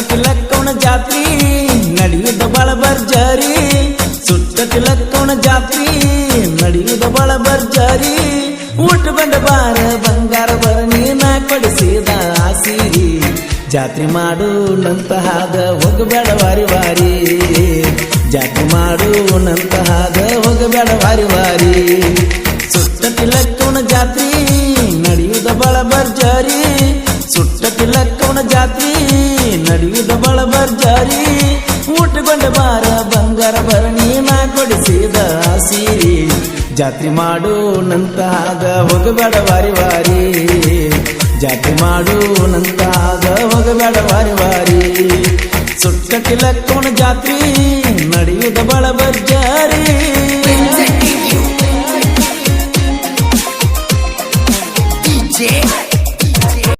ತಿಲಕ್ಕವನ ಜಾತ್ರಿ, ನಡೆಯುದ ಬಳ ಬರ್ಜಾರಿ ಸುಟ್ಟ ತಿಲಕ್ಕವನ ಜಾತ್ರಿ, ನಡೆಯುದ ಬಳ ಬರ್ಜಾರಿ ಊಟ ಬಂದ ಬಾರ, ಬಂಗಾರ ಬರ ನೀನ ಕೊಡಿಸಿದ ಆಸಿರಿ. ಸೀರಿ ಜಾತ್ರೆ ಮಾಡು ನಂತ ಹಾದ ಹೋಗಬೇಡ ವಾರಿ. ವಾರಿ ಜಾತ್ರೆ ಮಾಡು ನಂತ ಹಾದ ಹೋಗಬೇಡ ವಾರಿ. ವಾರಿ ಸುಟ್ಟ ತಿಲಕ್ಕವನ ಜಾತ್ರಿ, ನಡೆಯುದ ಬಳ ಬರ್ಜಾರಿ ಸುಟ್ಟ ತಿಲಕ್ಕವನ ಜಾತಿ ನಡೆಯುದ ಬಳ ಬರ್ಜಾರಿ ಊಟಗೊಂಡ ಬಾರ ಬಂಗಾರ ಭರಣಿ ನಾ ಕೊಡಿಸಿದ ಸೀರಿ. ಜಾತ್ರೆ ಮಾಡು ನಂತಾಗ ಹೋಗಬೇಡ ವಾರಿ ವಾರಿ. ಜಾತ್ರೆ ಮಾಡು ನಂತಾಗ ಹೋಗಬೇಡ ವಾರಿ ವಾರಿ. ಸುಟ್ಟ ಕಿಲಕ್ಕೋಣ ಜಾತ್ರಿ ನಡೆಯುದ ಬಳ ಬರ್ಜಾರಿ Yeah.